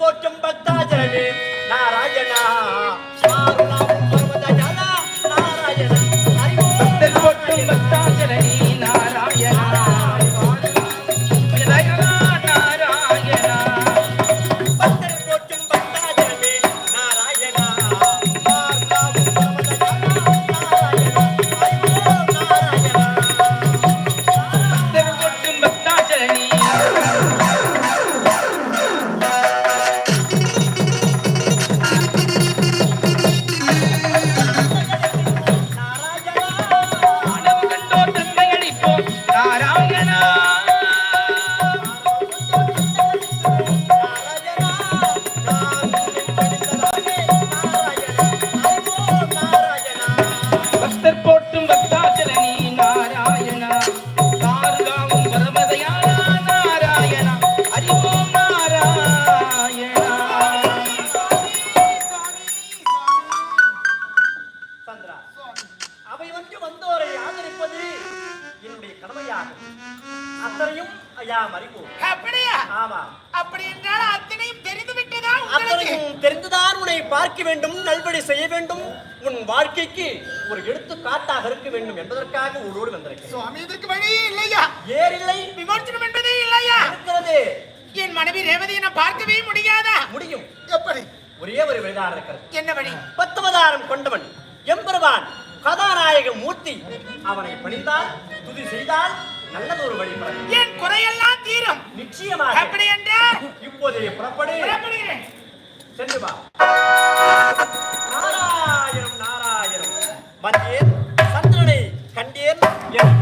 போற்றும் பக்தாஜனே நாராயணா ஆகும் அத்தனையும் யாம் அறிவோம் அப்படியா? ஆமா. அப்படி என்றால் அத்தனையும் தெரிந்து விட்டதா உங்களுக்கு? அத்தனையும் தெரிந்துதான் உன்னை பார்க்க வேண்டும் நல்வழி செய்ய வேண்டும். உன் வாழ்க்கைக்கு ஒரு எடுத்துக்காட்டாக இருக்க வேண்டும் என்பதற்காக உன்னோடு வந்திருக்கிறேன். சுவாமி இதற்கு வழியே இல்லையா? ஏறில்லை விமர்சனம் என்பதே இல்லையா? இருக்கிறது. என் மனைவி ரேவதியை நான் பார்க்கவே முடியாதா? முடியும். எப்படி? ஒரே ஒரு வழிதான் இருக்கிறது. என்ன வழி? பத்துவதாரம் கொண்டவன் எம்பெருமான். கதாநாயக மூர்த்தி. அவனை பணிந்தால் துதி செய்தால் நல்லதொரு வழி என் குறையெல்லாம் தீரும். நிச்சயமாக. அப்படி என்றால் இப்போதைய புறப்படு. புறப்படுகிறேன். சென்று வா. நாராயணம் நாராயணம். மத்திய சந்திரனை கண்டேன் என்